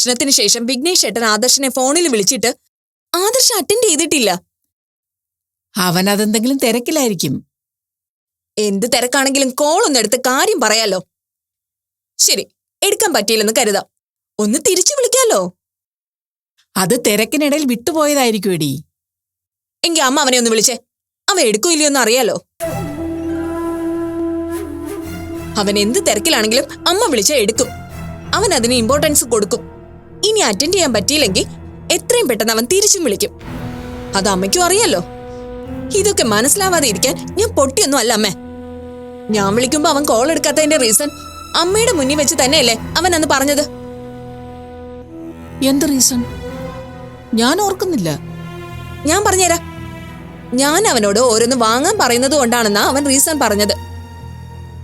പ്രശ്നത്തിന് ശേഷം വിഘ്നേഷ് ഏട്ടൻ ആദർശനെ ഫോണിൽ വിളിച്ചിട്ട് ആദർശ് അറ്റൻഡ് ചെയ്തിട്ടില്ല. അവൻ അതെന്തെങ്കിലും തിരക്കിലായിരിക്കും. എന്ത് തിരക്കാണെങ്കിലും കോൾ ഒന്ന് എടുത്ത് കാര്യം പറയാലോ. ശരി എടുക്കാൻ പറ്റിയില്ലെന്ന് കരുതാം. ഒന്ന് തിരിച്ചു വിളിക്കാലോ. അത് തിരക്കിനിടയിൽ വിട്ടുപോയതായിരിക്കും എടി എങ്കി അമ്മ അവനെ ഒന്ന് വിളിച്ചേ. അവൻ എടുക്കൂ അറിയാലോ. അവൻ എന്ത് തിരക്കിലാണെങ്കിലും അമ്മ വിളിച്ചാൽ എടുക്കും. അവൻ അതിന് ഇമ്പോർട്ടൻസ് കൊടുക്കും. ഇനി അറ്റൻഡ് ചെയ്യാൻ പറ്റിയില്ലെങ്കിൽ എത്രയും പെട്ടെന്ന് അവൻ തിരിച്ചും വിളിക്കും. അത് അമ്മയ്ക്കും അറിയാലോ. ഇതൊക്കെ മനസ്സിലാവാതെ ഇരിക്കാൻ ഞാൻ പൊട്ടിയൊന്നും അല്ല അമ്മേ. ഞാൻ വിളിക്കുമ്പോ അവൻ കോൾ എടുക്കാത്തതിന്റെ റീസൺ അമ്മയുടെ മുന്നിൽ വെച്ച് തന്നെയല്ലേ അവൻ അന്ന് പറഞ്ഞത്? എന്ത് റീസൺ ഞാൻ ഓർക്കുന്നില്ല. ഞാൻ പറഞ്ഞുതരാം ഞാൻ അവനോട് ഓരോന്ന് വാങ്ങാൻ പറയുന്നത് കൊണ്ടാണെന്നാ അവൻ റീസൺ പറഞ്ഞത്.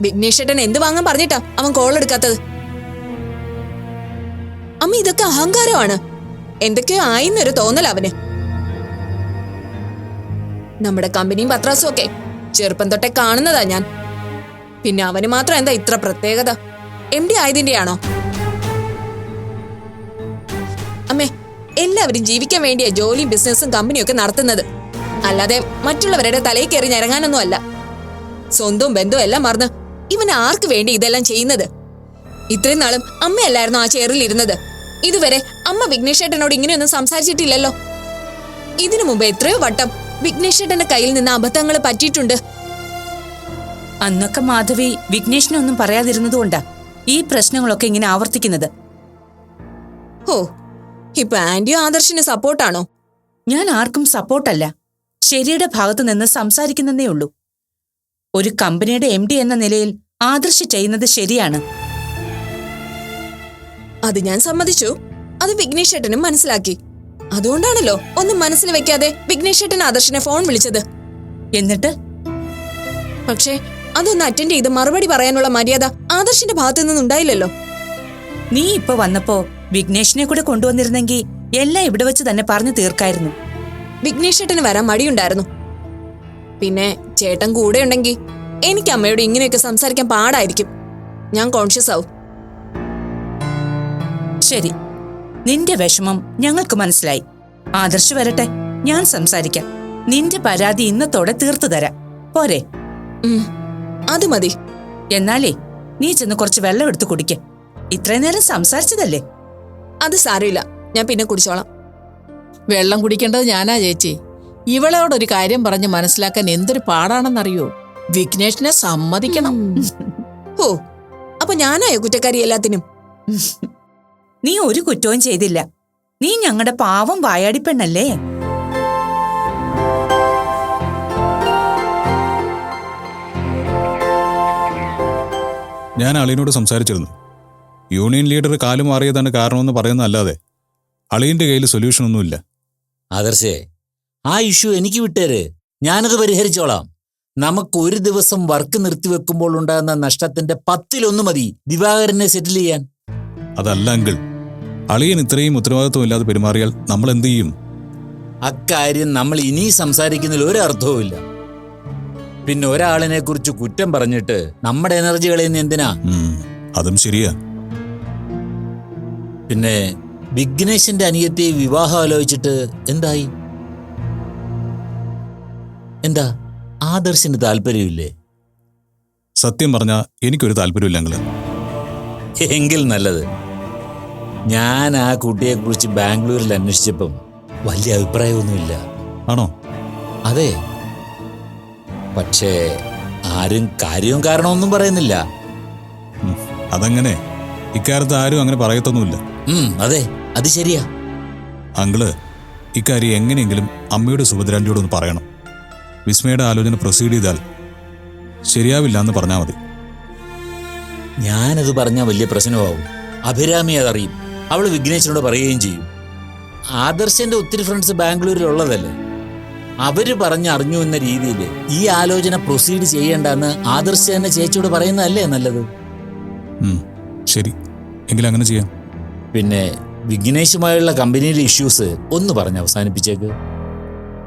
വിഘ്നേഷ് ഏട്ടൻ എന്ത് വാങ്ങാൻ പറഞ്ഞിട്ടാ അവൻ കോൾ എടുക്കാത്തത്? അമ്മ ഇതൊക്കെ അഹങ്കാരമാണ്. എന്തൊക്കെയോ ആയിന്നൊരു തോന്നൽ അവന്. നമ്മുടെ കമ്പനിയും പത്രാസും ഒക്കെ ചെറുപ്പം തൊട്ടേ കാണുന്നതാ ഞാൻ. പിന്നെ അവന് മാത്രം എന്താ ഇത്ര പ്രത്യേകത? എം ഡി ആയതിന്റെയാണോ? അമ്മേ എല്ലാവരും ജീവിക്കാൻ വേണ്ടിയാ ജോലിയും ബിസിനസ്സും കമ്പനിയും ഒക്കെ നടത്തുന്നത്. അല്ലാതെ മറ്റുള്ളവരുടെ തലയിൽ കയറി ഞരങ്ങാനൊന്നും അല്ല. സ്വന്തവും ബന്ധവും എല്ലാം മറന്ന് ഇവൻ ആർക്ക് വേണ്ടി ഇതെല്ലാം ചെയ്യുന്നത്? ഇത്രയും നാളും അമ്മയല്ലായിരുന്നു ആ ചെയറിൽ ഇരുന്നത്? ഇതുവരെ അമ്മ വിഘ്നേഷേട്ടനോട് ഇങ്ങനെയൊന്നും സംസാരിച്ചിട്ടില്ലല്ലോ. ഇതിനു മുമ്പ് എത്രയോ വട്ടം വിഘ്നേഷേട്ടന്റെ കയ്യിൽ നിന്ന് അബദ്ധങ്ങൾ പറ്റിയിട്ടുണ്ട്. അന്നൊക്കെ മാധവി വിഘ്നേഷിനൊന്നും പറയാതിരുന്നതുകൊണ്ടാ ഈ പ്രശ്നങ്ങളൊക്കെ ഇങ്ങനെ ആവർത്തിക്കുന്നത്. ഓ ഇപ്പൊ ആന്റിയോ ആദർശിന് സപ്പോർട്ടാണോ? ഞാൻ ആർക്കും സപ്പോർട്ടല്ല. ശരിയുടെ ഭാഗത്തു നിന്ന് സംസാരിക്കുന്നതേ ഉള്ളൂ. ഒരു കമ്പനിയുടെ എം എന്ന നിലയിൽ ആദർശ് ചെയ്യുന്നത് ശരിയാണ്. അത് ഞാൻ സമ്മതിച്ചു. അത് വിഘ്നേഷ് ഏട്ടനും മനസ്സിലാക്കി. അതുകൊണ്ടാണല്ലോ ഒന്നും മനസ്സിൽ വെക്കാതെ വിഘ്നേഷ് ഏട്ടൻ ആദർശിനെ ഫോൺ വിളിച്ചത്. എന്നിട്ട്? പക്ഷേ അതൊന്ന് അറ്റൻഡ് ചെയ്ത് മറുപടി പറയാനുള്ള മര്യാദ ആദർശിന്റെ ഭാഗത്തു നിന്നുണ്ടായില്ലല്ലോ നീ ഇപ്പൊ വന്നപ്പോ വിഘ്നേഷിനെ കൂടെ കൊണ്ടുവന്നിരുന്നെങ്കിൽ എല്ലാം ഇവിടെ വെച്ച് തന്നെ പറഞ്ഞു തീർക്കായിരുന്നു. വിഘ്നേഷ് ഏട്ടന് വരാൻ മടിയുണ്ടായിരുന്നു. പിന്നെ ചേട്ടൻ കൂടെ ഉണ്ടെങ്കിൽ എനിക്ക് അമ്മയോട് ഇങ്ങനെയൊക്കെ സംസാരിക്കാൻ പാടായിരിക്കും. ഞാൻ കോൺഷ്യസ് ആവും. ശരി. നിന്റെ വിഷമം ഞങ്ങൾക്ക് മനസ്സിലായി. ആദർശ് വരട്ടെ ഞാൻ സംസാരിക്കാം. നിന്റെ പരാതി ഇന്നത്തോടെ തീർത്തു തരാം. പോരെ. അത് മതി. എന്നാലേ നീ ചെന്ന് കുറച്ച് വെള്ളം എടുത്ത് കുടിക്ക. ഇത്രയും നേരം സംസാരിച്ചതല്ലേ? അത് സാരമില്ല ഞാൻ പിന്നെ കുടിച്ചോളാം. വെള്ളം കുടിക്കേണ്ടത് ഞാനാ ചേച്ചി. ഇവളോടൊരു കാര്യം പറഞ്ഞ് മനസ്സിലാക്കാൻ എന്തൊരു പാടാണെന്നറിയോ? വിഘ്നേഷിനെ സമ്മതിക്കണം. ഓ അപ്പൊ ഞാനായോ കുറ്റക്കാരി എല്ലാത്തിനും? നീ ഒരു കുറ്റവും ചെയ്തില്ല. നീ ഞങ്ങളുടെ പാവം വായാടിപ്പെണ്ണല്ലേ ഞാൻ അളിയനോട് സംസാരിച്ചിരുന്നു. യൂണിയൻ ലീഡർ കാലു മാറിയതാണ് കാരണമെന്ന് പറയുന്നതല്ലാതെ അളിയന്റെ കയ്യിൽ സൊല്യൂഷൻ ഒന്നുമില്ല. ആദർശേ ആ ഇഷ്യൂ എനിക്ക് വിട്ടേര്. ഞാനത് പരിഹരിച്ചോളാം. നമുക്ക് ഒരു ദിവസം വർക്ക് നിർത്തിവെക്കുമ്പോൾ ഉണ്ടാകുന്ന നഷ്ടത്തിന്റെ പത്തിലൊന്ന് മതി. ദിവാകരനെ സെറ്റിൽ ചെയ്യാൻ. അതല്ല അങ്കിൾ. അളിയൻ ഇത്രയും ഉത്തരവാദിത്വം ഇല്ലാതെ പെരുമാറിയാൽ നമ്മൾ എന്ത് ചെയ്യും? അക്കാര്യം നമ്മൾ ഇനി സംസാരിക്കുന്നതിൽ ഒരു അർത്ഥവുമില്ല പിന്നെ ഒരാളിനെ കുറിച്ച് കുറ്റം പറഞ്ഞിട്ട് നമ്മുടെ എനർജി കളയുന്ന എന്തിനാ? ഉം, അതും ശരിയാ. പിന്നെ വിഘ്നേഷിന്റെ അനിയത്തെ വിവാഹം ആലോചിച്ചിട്ട് എന്തായി? എന്താ? ആദർശിന് താല്പര്യമില്ലേ? സത്യം പറഞ്ഞാൽ എനിക്കൊരു താല്പര്യമില്ല അങ്കിൾ. എങ്കിൽ നല്ലത്. ഞാൻ ആ കുട്ടിയെ കുറിച്ച് ബാംഗ്ലൂരിൽ അന്വേഷിച്ചപ്പം വലിയ അഭിപ്രായമൊന്നുമില്ല. ആണോ? അതെ. പക്ഷേ ആരും കാര്യവും കാരണമൊന്നും പറയുന്നില്ല. അതങ്ങനെ. ഇക്കാലത്ത് ആരും അങ്ങനെ പറയത്തൊന്നുമില്ല. അതെ അത് ശരിയാ. അങ്കിൾ ഇക്കാര്യം എങ്ങനെയെങ്കിലും അമ്മയുടെ സുഭദ്രാന്റിയോട് ഒന്ന് പറയണം. വിസ്മയുടെ ആലോചന പ്രൊസീഡ് ചെയ്താൽ ശരിയാവില്ല എന്ന് പറഞ്ഞാൽ മതി. ഞാനത് പറഞ്ഞാൽ വലിയ പ്രശ്നമാവും. അഭിരാമി അതറിയും. അവൾ വിഘ്നേശനോട് പറയുകയും ചെയ്യും. ആദർശന്റെ ഒത്തിരി ഫ്രണ്ട്സ് ബാംഗ്ലൂരിൽ ഉള്ളതല്ലേ അവർ പറഞ്ഞറിഞ്ഞു എന്ന രീതിയിൽ ഈ ആലോചന പ്രൊസീഡ് ചെയ്യേണ്ടെന്ന് ആദർശ തന്നെ ചേച്ചിയോട് പറയുന്നതല്ലേ നല്ലത്? ശരി. എങ്കിൽ അങ്ങനെ ചെയ്യാം. പിന്നെ വിഘ്നേഷുമായുള്ള കമ്പനിയിലെ ഇഷ്യൂസ് ഒന്ന് പറഞ്ഞ് അവസാനിപ്പിച്ചേക്ക്.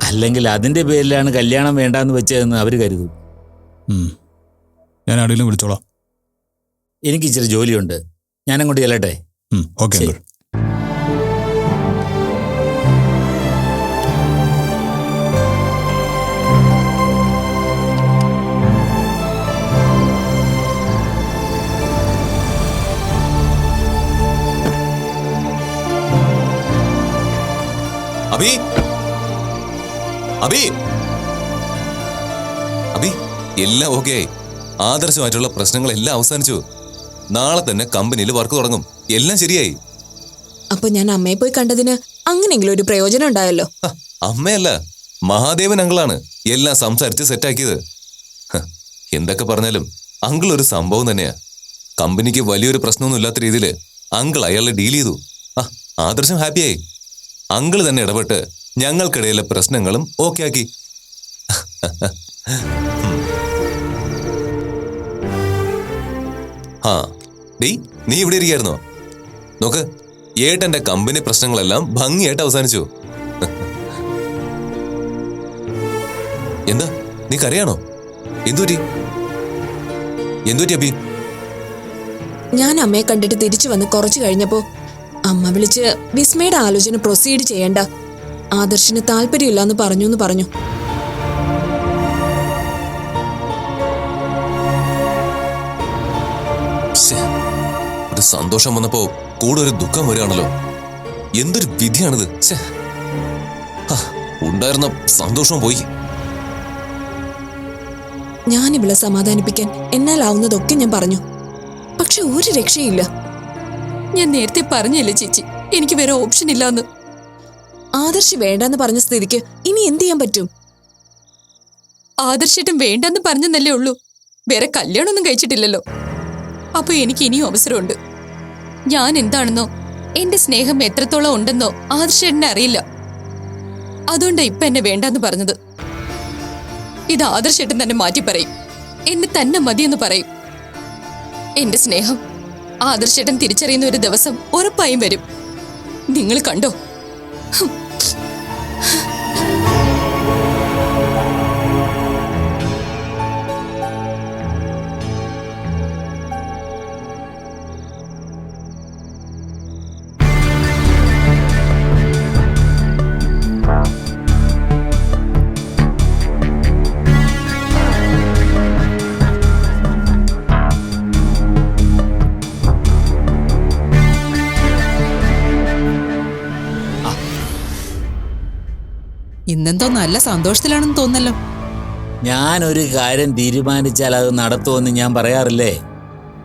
അല്ലെങ്കിൽ അതിന്റെ പേരിലാണ് കല്യാണം വേണ്ടെന്ന് വെച്ചതെന്ന് അവർ കരുതും. ഞാൻ ആടെങ്കിലും വിളിച്ചോളാം. എനിക്ക് ഇച്ചിരി ജോലിയുണ്ട്. ഞാനങ്ങോട്ട് ചെല്ലട്ടെ? ഓക്കെ അബി അബി അബി എല്ലാം ഓക്കെ ആയി ആദർശമായിട്ടുള്ള പ്രശ്നങ്ങളെല്ലാം അവസാനിച്ചു. നാളെ തന്നെ കമ്പനിയിൽ വർക്ക് തുടങ്ങും. എല്ലാം ശരിയായി. അപ്പൊ ഞാൻ അമ്മയെ പോയി കണ്ടതിന് അങ്ങനെയെങ്കിലും ഒരു പ്രയോജനം ഉണ്ടായല്ലോ. ഹ, അമ്മയല്ല മഹാദേവൻ അങ്കിളാണ് എല്ലാം സംസാരിച്ച് സെറ്റാക്കിയത്. ഹ, എന്തൊക്കെ പറഞ്ഞാലും അങ്കിൾ ഒരു സംഭവം തന്നെയാ. കമ്പനിക്ക് വലിയൊരു പ്രശ്നമൊന്നും ഇല്ലാത്ത രീതിയിൽ അങ്കിൾ അയാളെ ഡീൽ ചെയ്തു. ആ ആദർശം ഹാപ്പിയായി. അങ്കിൾ തന്നെ ഇടപെട്ട് ഞങ്ങൾക്കിടയിലെ പ്രശ്നങ്ങളും ഓക്കെ ആക്കി. ആ ഡീ നീ ഇവിടെ ഇരിക്കായിരുന്നോ? നോക്ക് ഏട്ടന്റെ കമ്പനി പ്രശ്നങ്ങളെല്ലാം ഭംഗിയായിട്ട് അവസാനിച്ചു. എന്താ നീ കരയാണോ എന്തുപറ്റി? എന്തുപറ്റി അബി ഞാൻ അമ്മയെ കണ്ടിട്ട് തിരിച്ചു വന്ന് കുറച്ചു കഴിഞ്ഞപ്പോ അമ്മ വിളിച്ച് വിസ്മയുടെ ആലോചന പ്രൊസീഡ് ചെയ്യണ്ട. ആദർശിന് താല്പര്യമില്ലാന്ന് പറഞ്ഞു എന്ന് പറഞ്ഞു. ശ്ശേ, ഒരു സന്തോഷം വന്നപ്പോ കൂടെ ഒരു ദുഃഖം വരികയാണല്ലോ. എന്തൊരു വിധിയാണിത്. ഉണ്ടായിരുന്ന സന്തോഷം പോയി. ഞാൻ ഇവളെ സമാധാനിപ്പിക്കാൻ എന്നാലാവുന്നതൊക്കെ ഞാൻ പറഞ്ഞു. പക്ഷെ ഒരു രക്ഷയില്ല. ഞാൻ നേരത്തെ പറഞ്ഞില്ലേ ചേച്ചി? എനിക്ക് വേറെ ഓപ്ഷൻ ഇല്ലാന്ന്. ആദർശ് വേണ്ടെന്ന് പറഞ്ഞ സ്ഥിതിക്ക് ഇനി എന്ത് ചെയ്യാൻ പറ്റും? ആദർശേട്ടൻ വേണ്ടെന്ന് പറഞ്ഞെന്നല്ലേ ഉള്ളൂ. വേറെ കല്യാണമൊന്നും കഴിച്ചിട്ടില്ലല്ലോ. അപ്പൊ എനിക്ക് ഇനിയും അവസരമുണ്ട്. ഞാൻ എന്താണെന്നോ? എന്റെ സ്നേഹം എത്രത്തോളം ഉണ്ടെന്നോ ആദർശേട്ടനെ അറിയില്ല. അതുകൊണ്ട് ഇപ്പൊ എന്നെ വേണ്ടെന്ന് പറഞ്ഞത്. ഇത് ആദർശേട്ടൻ തന്നെ മാറ്റി പറയും. എന്നെ തന്നെ മതിയെന്ന് പറയും. എന്റെ സ്നേഹം ആദർശേട്ടൻ തിരിച്ചറിയുന്ന ഒരു ദിവസം ഉറപ്പായും വരും. നിങ്ങൾ കണ്ടോ? ഇന്നെന്തോ നല്ല സന്തോഷത്തിലാണെന്ന് തോന്നല്ലോ ഞാനൊരു കാര്യം തീരുമാനിച്ചാൽ അത് നടത്തുമെന്ന് ഞാൻ പറയാറില്ലേ?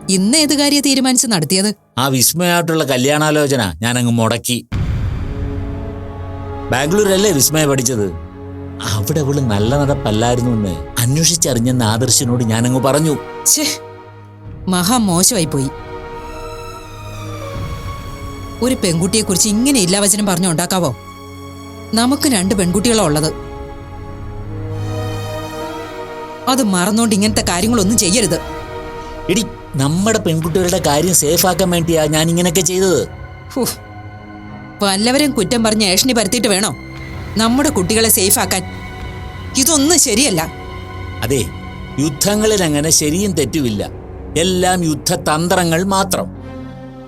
ഇന്ന് ഏത് കാര്യ തീരുമാനിച്ച് നടത്തിയത്? ആ വിസ്മയമായിട്ടുള്ള കല്യാണാലോചന ഞാൻ അങ്ങ് മുടക്കി. ബാംഗ്ലൂരല്ലേ വിസ്മയ പഠിച്ചത്? അവിടെ അവൾ നല്ല നടപ്പല്ലായിരുന്നു എന്ന് അന്വേഷിച്ചറിഞ്ഞെന്ന് ആദർശനോട് ഞാൻ അങ്ങ് പറഞ്ഞു മഹാ മോശമായി പോയി ഒരു പെൺകുട്ടിയെ കുറിച്ച് ഇങ്ങനെ ഇല്ലാവചനം പറഞ്ഞു ഉണ്ടാക്കാവോ നമുക്ക് രണ്ട് പെൺകുട്ടികളാ ഉള്ളത്. അത് മറന്നോണ്ട് ഇങ്ങനത്തെ കാര്യങ്ങളൊന്നും ചെയ്യരുത്. എടി നമ്മുടെ പെൺകുട്ടികളുടെ കാര്യം സേഫാക്കാൻ വേണ്ടിയാ ഞാൻ ഇങ്ങനെയൊക്കെ ചെയ്തത്. വല്ലവരെയും കുറ്റം പറഞ്ഞ് ഏഷണി പരത്തിയിട്ട് വേണോ? നമ്മുടെ കുട്ടികളെ സേഫാക്കാൻ. ഇതൊന്നും ശരിയല്ല. അതെ യുദ്ധങ്ങളിൽ അങ്ങനെ ശരിയും തെറ്റുമില്ല. എല്ലാം യുദ്ധതന്ത്രങ്ങൾ മാത്രം.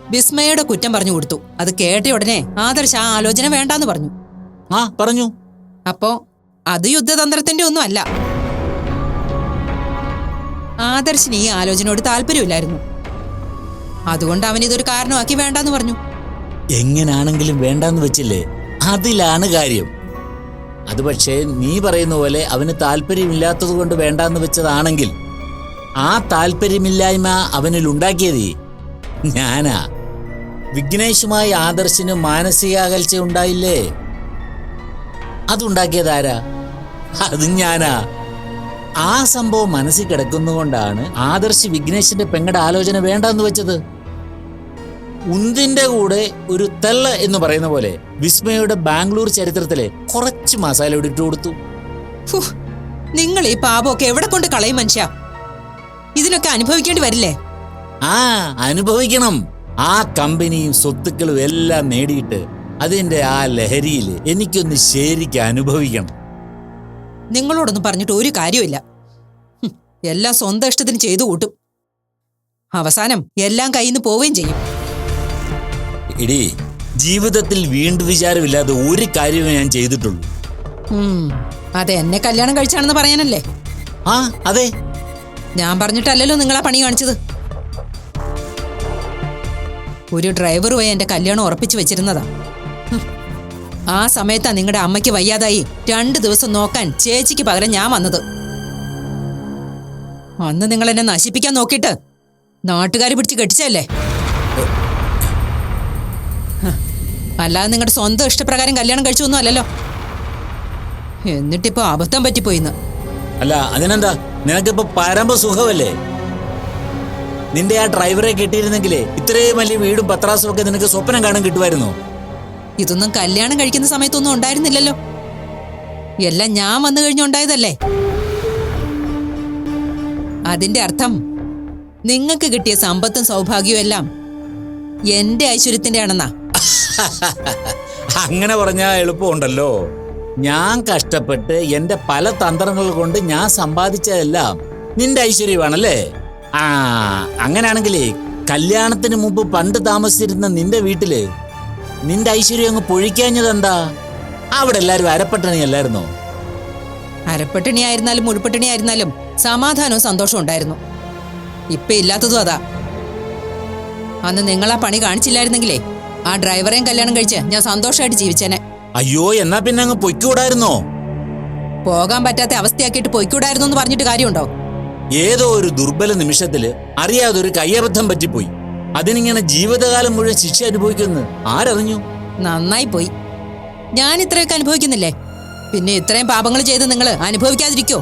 വിസ്മയുടെ കുറ്റം പറഞ്ഞു കൊടുത്തു. അത് കേട്ട ഉടനെ ആദർശ ആ ആലോചന വേണ്ടാന്ന് പറഞ്ഞു. ആ പറഞ്ഞു. അപ്പോ അത് യുദ്ധതന്ത്രത്തിന്റെ ഒന്നും അല്ല ആദർശിന് ഈ ആലോചനയോട് താല്പര്യമില്ലായിരുന്നു. അതുകൊണ്ട് അവൻ ഇതൊരു കാരണമാക്കി വേണ്ടെന്ന് പറഞ്ഞു. എങ്ങനാണെങ്കിലും വേണ്ടെന്ന് വെച്ചില്ലേ? അതിലാണ് കാര്യം. അത് പക്ഷേ നീ പറയുന്ന പോലെ അവന് താല്പര്യമില്ലാത്തത് കൊണ്ട് വേണ്ടാന്ന് വെച്ചതാണെങ്കിൽ ആ താല്പര്യമില്ലായ്മ അവനിൽ ഉണ്ടാക്കിയത് ഞാനാ. വിഘ്നേഷുമായി ആദർശിന് മാനസികാകൽച്ച ഉണ്ടായില്ലേ? അതുണ്ടാക്കിയതാരാ അത് ഞാനാ. ആ സംഭവം മനസ്സിൽ കിടക്കുന്നുകൊണ്ടാണ് ആദർശ് വിഘ്നേഷിന്റെ പെങ്ങടെ ആലോചന വേണ്ടെന്ന് വെച്ചത്. ഉന്തിന്റെ കൂടെ ഒരു തെള്ള എന്ന് പറയുന്ന പോലെ വിസ്മയുടെ ബാംഗ്ലൂർ ചരിത്രത്തിലെ കുറച്ച് മസാല ഇട്ടിട്ട് ഇട്ട് കൊടുത്തു. നിങ്ങൾ ഈ പാപമൊക്കെ എവിടെ കൊണ്ട് കളയും മനുഷ്യ? ഇതിനൊക്കെ അനുഭവിക്കേണ്ടി വരില്ലേ? ആ അനുഭവിക്കണം. ആ കമ്പനിയും സ്വത്തുക്കളും എല്ലാം നേടിയിട്ട് അതിന്റെ ആ ലഹരിയിൽ എനിക്കൊന്ന് ശരിക്ക് അനുഭവിക്കണം. നിങ്ങളോടൊന്നും പറഞ്ഞിട്ട് ഒരു കാര്യമില്ല എല്ലാം സ്വന്തം ഇഷ്ടത്തിന് ചെയ്തു കൂട്ടും. അവസാനം എല്ലാം കയ്യിൽ നിന്ന് പോവുകയും ചെയ്യും. ഇടി ജീവിതത്തിൽ വീണ്ടും വിചാരമില്ലാതെ ഒരു കാര്യമേ ഞാൻ ചെയ്തിട്ടുള്ളൂ. അതെ എന്നെ കല്യാണം കഴിച്ചാണെന്ന് പറയാനല്ലേ? ആ അതെ. ഞാൻ പറഞ്ഞിട്ടല്ലല്ലോ നിങ്ങളാ പണി കാണിച്ചത്. ഒരു ഡ്രൈവർ പോയി എന്റെ കല്യാണം ഉറപ്പിച്ചു വെച്ചിരുന്നതാ. ആ സമയത്താ നിങ്ങളുടെ അമ്മയ്ക്ക് വയ്യാതായി. രണ്ടു ദിവസം നോക്കാൻ ചേച്ചിക്ക് പകരം ഞാൻ വന്നത്. അന്ന് നിങ്ങൾ എന്നെ നശിപ്പിക്കാൻ നോക്കിയിട്ട് നാട്ടുകാർ പിടിച്ച് കെട്ടിച്ചല്ലേ. അല്ലാതെ നിങ്ങളുടെ സ്വന്തം ഇഷ്ടപ്രകാരം കല്യാണം കഴിച്ചൊന്നും അല്ലല്ലോ. എന്നിട്ടിപ്പോ അബദ്ധം പറ്റിപ്പോയിന്ന്. അല്ല അതിനെന്താ? നിനക്കിപ്പോ പരമ്പ സുഖമല്ലേ നിന്റെ ആ ഡ്രൈവറെ കിട്ടിയിരുന്നെങ്കിലേ ഇത്രയും വലിയ വീടും പത്രാസും ഒക്കെ നിനക്ക് സ്വപ്നം കാണാൻ കിട്ടുമായിരുന്നോ? ഇതൊന്നും കല്യാണം കഴിക്കുന്ന സമയത്തൊന്നും ഉണ്ടായിരുന്നില്ലല്ലോ. എല്ലാം ഞാൻ വന്നു കഴിഞ്ഞുണ്ടായതല്ലേ അതിന്റെ അർത്ഥം നിങ്ങൾക്ക് കിട്ടിയ സമ്പത്തും സൗഭാഗ്യവും എല്ലാം എന്റെ ഐശ്വര്യത്തിന്റെ ആണെന്നാ അങ്ങനെ പറഞ്ഞാൽ എളുപ്പമുണ്ടല്ലോ. ഞാൻ കഷ്ടപ്പെട്ട് എന്റെ പല തന്ത്രങ്ങൾ കൊണ്ട് ഞാൻ സമ്പാദിച്ചതെല്ലാം നിന്റെ ഐശ്വര്യമാണല്ലേ? ആ അങ്ങനെയാണെങ്കിലേ കല്യാണത്തിന് മുമ്പ് പണ്ട് താമസിച്ചിരുന്ന നിന്റെ വീട്ടിൽ നിന്റെ ഐശ്വര്യം അങ്ങ് പൊഴിക്കാഞ്ഞതെന്താ അവിടെ എല്ലാരും അരപ്പട്ടണി അല്ലായിരുന്നോ അരപ്പട്ടിണി ആയിരുന്നാലും മുഴുപ്പട്ടിണി ആയിരുന്നാലും സമാധാനവും സന്തോഷവും ഉണ്ടായിരുന്നു. ഇപ്പൊ ഇല്ലാത്തതും അതാ. അന്ന് നിങ്ങൾ ആ പണി കാണിച്ചില്ലായിരുന്നെങ്കിലേ ആ ഡ്രൈവറേയും കല്യാണം കഴിച്ച് ഞാൻ സന്തോഷമായിട്ട് ജീവിച്ചേനെ. അയ്യോ എന്നാ പിന്നെ അങ്ങ് പൊയ്ക്കൂടായിരുന്നോ? പോകാൻ പറ്റാത്ത അവസ്ഥയാക്കിയിട്ട് പൊയ്ക്കൂടായിരുന്നു എന്ന് പറഞ്ഞിട്ട് കാര്യമുണ്ടോ? ഏതോ ഒരു ദുർബല നിമിഷത്തിൽ അറിയാതെ ഒരു കയ്യബദ്ധം പറ്റിപ്പോയി. അതിനിങ്ങനെ ജീവിതകാലം മുഴുവൻ ശിക്ഷ അനുഭവിക്കുന്നു. ആരറിഞ്ഞു? നന്നായി പോയി ഞാൻ ഇത്രയൊക്കെ അനുഭവിക്കുന്നില്ലേ? പിന്നെ ഇത്രയും പാപങ്ങൾ ചെയ്ത് നിങ്ങൾ അനുഭവിക്കാതിരിക്കോ?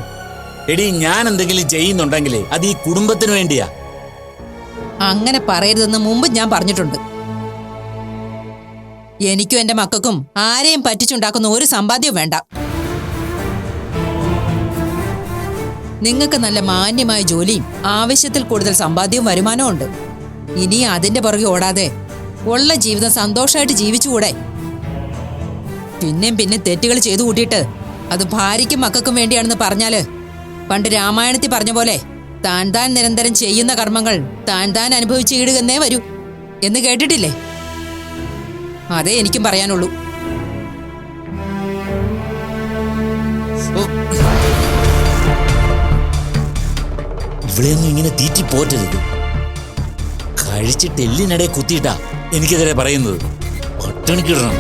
എടി ഞാൻ എന്തെങ്കിലും ചെയ്യുന്നുണ്ടെങ്കിലേ അത് ഈ കുടുംബത്തിന് വേണ്ടിയാ. അങ്ങനെ പറയരുതെന്ന് മുമ്പ് ഞാൻ പറഞ്ഞിട്ടുണ്ട്. എനിക്കും എന്റെ മക്കൾക്കും ആരെയും പറ്റിച്ചുണ്ടാക്കുന്ന ഒരു സമ്പാദ്യം വേണ്ട. നിങ്ങൾക്ക് നല്ല മാന്യമായ ജോലിയും ആവശ്യത്തിൽ കൂടുതൽ സമ്പാദ്യവും വരുമാനവും ഉണ്ട്. ഇനി അതിന്റെ പുറകെ ഓടാതെ ഉള്ള ജീവിതം സന്തോഷമായിട്ട് ജീവിച്ചുകൂടെ? പിന്നെയും പിന്നെ തെറ്റുകൾ ചെയ്തു കൂട്ടിയിട്ട് അത് ഭാര്യയ്ക്കും മക്കൾക്കും വേണ്ടിയാണെന്ന് പറഞ്ഞാൽ പണ്ട് രാമായണത്തിൽ പറഞ്ഞ പോലെ താൻ താൻ നിരന്തരം ചെയ്യുന്ന കർമ്മങ്ങൾ താൻ താൻ അനുഭവിച്ച് ഈടുകന്നേ വരൂ. എന്ന് കേട്ടിട്ടില്ലേ? അതേ എനിക്കും പറയാനുള്ളൂ. ഇവിടെയൊന്നും ഇങ്ങനെ തീറ്റി പോറ്റരുത് കഴിച്ചിട്ട് എല്ലിനിടെ കുത്തിയിട്ടാ എനിക്കെതിരെ പറയുന്നത്. പട്ടിണിക്കിടണം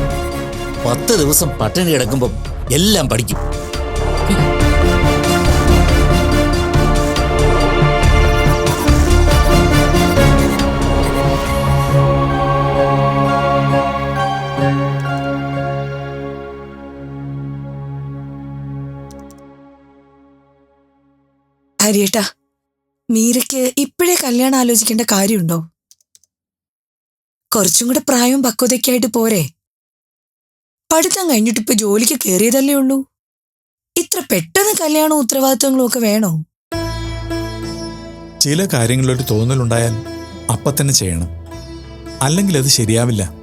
പത്ത് ദിവസം പട്ടിണി കിടക്കുമ്പോൾ എല്ലാം പഠിക്കും. ഹരിയേട്ടാ മീരയ്ക്ക് ഇപ്പോഴേ കല്യാണം ആലോചിക്കേണ്ട കാര്യമുണ്ടോ? കുറച്ചും കൂടെ പ്രായവും പക്വതയ്ക്കായിട്ട് പോരെ. പഠിത്തം കഴിഞ്ഞിട്ട് ഇപ്പൊ ജോലിക്ക് കയറിയതല്ലേ ഉള്ളൂ. ഇത്ര പെട്ടെന്ന് കല്യാണവും ഉത്തരവാദിത്വങ്ങളും ഒക്കെ വേണോ? ചില കാര്യങ്ങളിലൊരു തോന്നലുണ്ടായാൽ അപ്പം തന്നെ ചെയ്യണം. അല്ലെങ്കിൽ അത് ശരിയാവില്ല.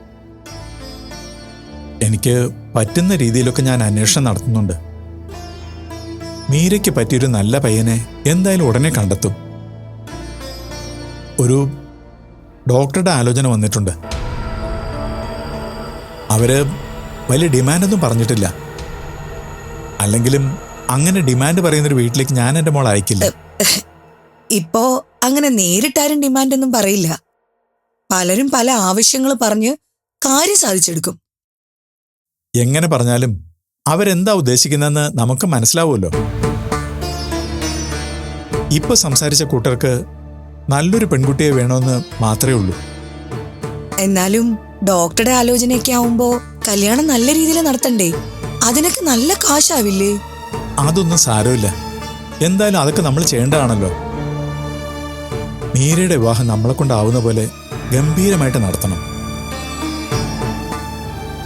എനിക്ക് പറ്റുന്ന രീതിയിലൊക്കെ ഞാൻ അന്വേഷണം നടത്തുന്നുണ്ട്. മീരയ്ക്ക് പറ്റിയൊരു നല്ല പയ്യനെ എന്തായാലും ഉടനെ കണ്ടെത്തും. ഒരു ഡോക്ടറുടെ ആലോചന വന്നിട്ടുണ്ട്. അവർ വലിയ ഡിമാൻഡൊന്നും പറഞ്ഞിട്ടില്ല. അല്ലെങ്കിലും അങ്ങനെ ഡിമാൻഡ് പറയുന്നൊരു വീട്ടിലേക്ക് ഞാൻ എന്റെ മോൾ അയക്കില്ല. ഇപ്പോ അങ്ങനെ നേരിട്ടാരും ഡിമാൻഡ് ഒന്നും പറയില്ല. പലരും പല ആവശ്യങ്ങൾ പറഞ്ഞ് കാര്യം സാധിച്ചെടുക്കും. എങ്ങനെ പറഞ്ഞാലും അവരെന്താ ഉദ്ദേശിക്കുന്നതെന്ന് നമുക്ക് മനസ്സിലാവുമല്ലോ. ഇപ്പൊ സംസാരിച്ച കൂട്ടർക്ക് നല്ലൊരു പെൺകുട്ടിയെ വേണമെന്ന് മാത്രമേ ഉള്ളൂ. എന്നാലും ഡോക്ടറുടെ ആലോചനയൊക്കെ ആവുമ്പോ കല്യാണം നല്ല രീതിയിൽ നടത്തണ്ടേ? അതിനൊക്കെ നല്ല കാശാവില്ലേ? അതൊന്നും സാരമില്ല. എന്തായാലും അതൊക്കെ നമ്മൾ ചെയ്യേണ്ടതാണല്ലോ. മീരയുടെ വിവാഹം നമ്മളെ കൊണ്ടാവുന്ന പോലെ ഗംഭീരമായിട്ട് നടത്തണം.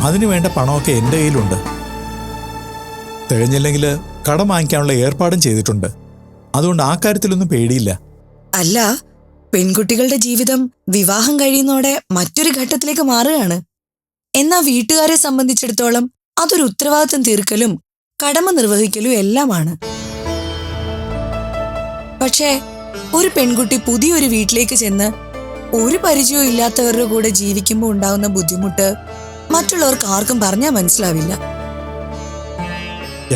അതിനു വേണ്ട പണമൊക്കെ എന്റെ കയ്യിലുണ്ട്. തികഞ്ഞില്ലെങ്കിൽ കടം വാങ്ങിക്കാനുള്ള ഏർപ്പാടും ചെയ്തിട്ടുണ്ട്. അതുകൊണ്ട് ആ കാര്യത്തിലൊന്നും പേടിയില്ല. അല്ല പെൺകുട്ടികളുടെ ജീവിതം വിവാഹം കഴിയുന്നതോടെ മറ്റൊരു ഘട്ടത്തിലേക്ക് മാറുകയാണ്. എന്നാ വീട്ടുകാരെ സംബന്ധിച്ചിടത്തോളം അതൊരു ഉത്തരവാദിത്തം തീർക്കലും കടമ നിർവഹിക്കലും എല്ലാമാണ്. പക്ഷേ ഒരു പെൺകുട്ടി പുതിയൊരു വീട്ടിലേക്ക് ചെന്ന് ഒരു പരിചയവും ഇല്ലാത്തവരുടെ കൂടെ ജീവിക്കുമ്പോൾ ഉണ്ടാകുന്ന ബുദ്ധിമുട്ട് മറ്റുള്ളവർക്ക് ആർക്കും പറഞ്ഞാൽ മനസ്സിലാവില്ല.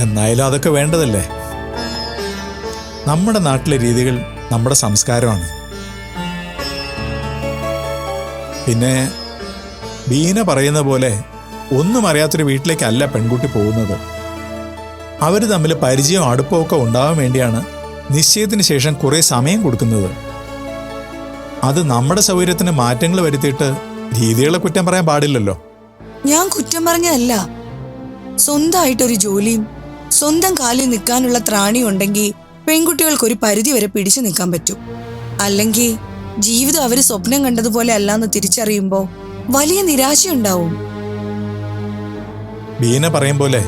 എന്നായാലും അതൊക്കെ വേണ്ടതല്ലേ? നമ്മുടെ നാട്ടിലെ രീതികൾ നമ്മുടെ സംസ്കാരമാണ്. പിന്നെ ബീന പറയുന്ന പോലെ ഒന്നും അറിയാത്തൊരു വീട്ടിലേക്കല്ല പെൺകുട്ടി പോകുന്നത്. അവർ തമ്മിൽ പരിചയം അടുപ്പമൊക്കെ ഉണ്ടാവാൻ വേണ്ടിയാണ് നിശ്ചയത്തിന് ശേഷം കുറേ സമയം കൊടുക്കുന്നത്. അത് നമ്മുടെ സൗകര്യത്തിന് മാറ്റങ്ങൾ വരുത്തിയിട്ട് രീതികളെ കുറ്റം പറയാൻ പാടില്ലല്ലോ. ഞാൻ കുറ്റം പറഞ്ഞതല്ല. സ്വന്തമായിട്ടൊരു ജോലിയും സ്വന്തം കാലിൽ നിൽക്കാനുള്ള ത്രാണി ഉണ്ടെങ്കിൽ പെൺകുട്ടികൾക്ക് ഒരു പരിധി വരെ പിടിച്ചു നിൽക്കാൻ പറ്റും. അല്ലെങ്കിൽ ജീവിതം അവർ സ്വപ്നം കണ്ടതുപോലെ അല്ലാന്ന് തിരിച്ചറിയുമ്പോൾ വലിയ നിരാശയുണ്ടാവും. ബീന പറയും പോലെ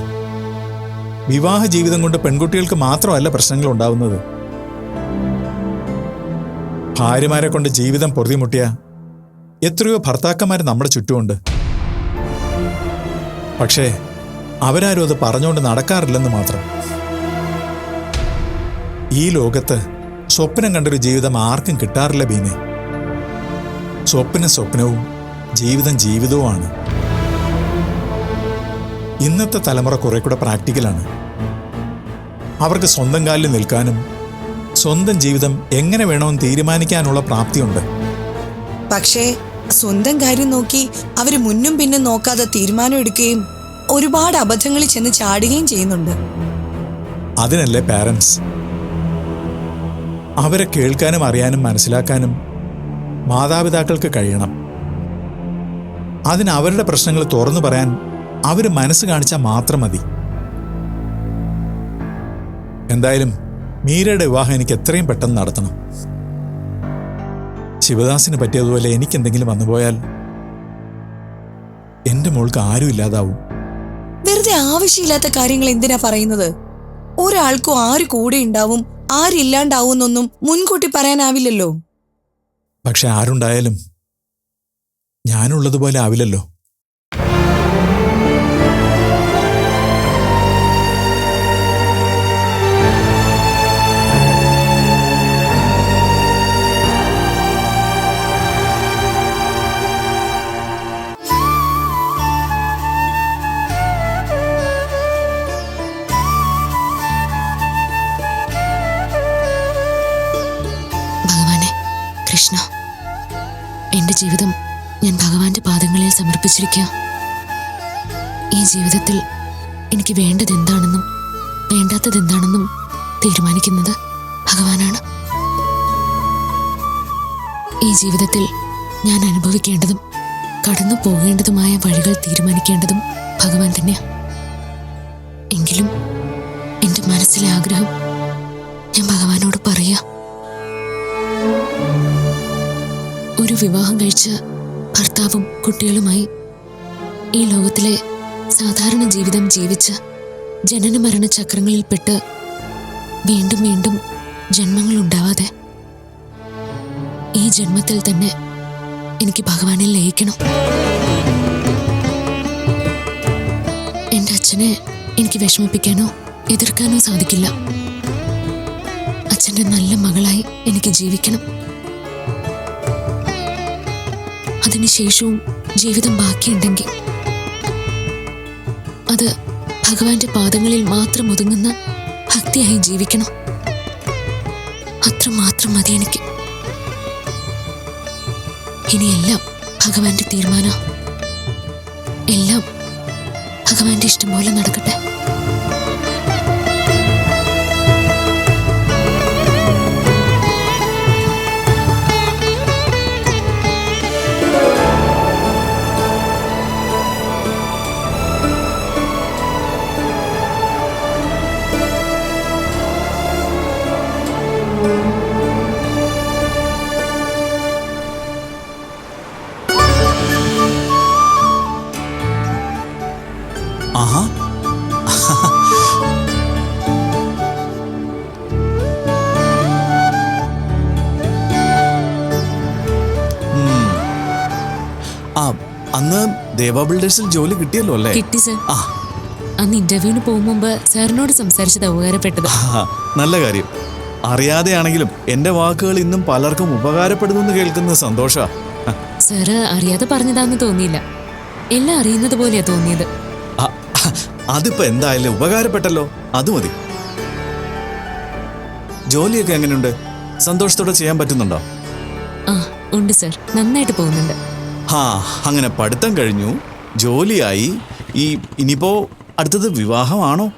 വിവാഹ ജീവിതം കൊണ്ട് പെൺകുട്ടികൾക്ക് മാത്രമല്ല പ്രശ്നങ്ങൾ ഉണ്ടാവുന്നത്. ഭാര്യമാരെ കൊണ്ട് ജീവിതം പൊറുതിമുട്ടിയ എത്രയോ ഭർത്താക്കന്മാർ നമ്മുടെ ചുറ്റുമുണ്ട്. പക്ഷേ അവരാരും അത് പറഞ്ഞുകൊണ്ട് നടക്കാറില്ലെന്ന് മാത്രം. ഈ ലോകത്ത് സ്വപ്നം കണ്ടൊരു ജീവിതം ആർക്കും കിട്ടാറില്ല ബീനെ സ്വപ്നം സ്വപ്നവും ജീവിതം ജീവിതവുമാണ്. ഇന്നത്തെ തലമുറ കുറെ കൂടെ പ്രാക്ടിക്കലാണ്. അവർക്ക് സ്വന്തം കാലിൽ നിൽക്കാനും സ്വന്തം ജീവിതം എങ്ങനെ വേണമെന്ന് തീരുമാനിക്കാനുള്ള പ്രാപ്തിയുണ്ട്. പക്ഷേ സ്വന്തം കാര്യം നോക്കി അവർ മുന്നും പിന്നും നോക്കാതെ തീരുമാനം എടുക്കുകയും ഒരുപാട് അബദ്ധങ്ങളിൽ ചെന്ന് ചാടുകയും ചെയ്യുന്നുണ്ട്. അതിനല്ലേ പാരൻസ് അവരെ കേൾക്കാനും അറിയാനും മനസ്സിലാക്കാനും മാതാപിതാക്കൾക്ക് കഴിയണം. അതിന് അവരുടെ പ്രശ്നങ്ങൾ തുറന്നു പറയാൻ അവർ മനസ്സ് കാണിച്ചാൽ മാത്രം മതി. എന്തായാലും മീരയുടെ വിവാഹം എനിക്ക് എത്രയും പെട്ടെന്ന് നടത്തണം. ശിവദാസിന് പറ്റിയതുപോലെ എനിക്കെന്തെങ്കിലും വന്നുപോയാൽ എന്റെ മോൾക്ക് ആരും ഇല്ലാതാവും. വെറുതെ ആവശ്യമില്ലാത്ത കാര്യങ്ങൾ എന്തിനാ പറയുന്നത്? ഒരാൾക്കും ആര് കൂടെ ഉണ്ടാവും. ആരില്ലാണ്ടാവും എന്നൊന്നും മുൻകൂട്ടി പറയാനാവില്ലല്ലോ. പക്ഷെ ആരുണ്ടായാലും ഞാനുള്ളതുപോലെ ആവില്ലല്ലോ. കൃഷ്ണ. എന്റെ ജീവിതം ഞാൻ ഭഗവാന്റെ പാദങ്ങളിൽ സമർപ്പിച്ചിരിക്കുക ഈ ജീവിതത്തിൽ എനിക്ക് വേണ്ടത് എന്താണെന്നും വേണ്ടാത്തത് എന്താണെന്നും തീരുമാനിക്കുന്നത് ഭഗവാനാണ്. ഈ ജീവിതത്തിൽ ഞാൻ അനുഭവിക്കേണ്ടതും കടന്നു പോകേണ്ടതുമായ വഴികൾ തീരുമാനിക്കേണ്ടതും ഭഗവാൻ തന്നെയാണ് എങ്കിലും എന്റെ മനസ്സിലെ ആഗ്രഹം ഞാൻ ഭഗവാനോട് പറയാ. ഒരു വിവാഹം കഴിച്ച ഭർത്താവും കുട്ടികളുമായി ഈ ലോകത്തിലെ സാധാരണ ജീവിതം ജീവിച്ച് ജനന മരണ ചക്രങ്ങളിൽപ്പെട്ട് വീണ്ടും വീണ്ടും ജന്മങ്ങൾ ഉണ്ടാവാതെ ഈ ജന്മത്തിൽ തന്നെ എനിക്ക് ഭഗവാനിൽ ലയിക്കണം. എന്റെ അച്ഛനെ എനിക്ക് വിഷമിപ്പിക്കാനോ എതിർക്കാനോ സാധിക്കില്ല. അച്ഛന്റെ നല്ല മകളായി എനിക്ക് ജീവിക്കണം. അതിനുശേഷവും ജീവിതം ബാക്കിയുണ്ടെങ്കിൽ അത് ഭഗവാന്റെ പാദങ്ങളിൽ മാത്രം ഒതുങ്ങുന്ന ഭക്തിയായി ജീവിക്കണം. അത്ര മാത്രം മതി എനിക്ക്. ഇനിയെല്ലാം ഭഗവാന്റെ തീരുമാനം എല്ലാം ഭഗവാന്റെ ഇഷ്ടം പോലെ നടക്കട്ടെ. ദേവ ബിൽഡേഴ്സിൽ ജോലി കിട്ടിയല്ലോ അല്ലേ? കിട്ടി സർ. ആ. അന്ന് ഇന്റർവ്യൂവിന് പോകും മുമ്പ് സാറിനോട് സംസാരിച്ചത് ഉപകാരപ്പെട്ടത് നല്ല കാര്യം. അറിയാതെയാണെങ്കിലും എന്റെ വാക്കുകൾ ഇന്നും പലർക്കും ഉപകാരപ്പെടുന്നു കേൾക്കുന്ന സന്തോഷ. സാറ് അറിയാതെ പറഞ്ഞതാന്ന് തോന്നിയില്ല. എല്ലാം അറിയുന്നത് പോലെയാ തോന്നിയത്. അതിപ്പോ എന്തായാലും ഉപകാരപ്പെട്ടല്ലോ. അത് മതി. ജോലിയൊക്കെ എങ്ങനെയുണ്ട്? സന്തോഷത്തോടെ ചെയ്യാൻ പറ്റുന്നുണ്ടോ? ആ ഉണ്ട് സർ. നന്നായിട്ട് പോകുന്നുണ്ട്. ഹാ അങ്ങനെ പഠിത്തം കഴിഞ്ഞു. ജോലിയായി. ഈ ഇനിയിപ്പോ അടുത്തത് വിവാഹമാണോ?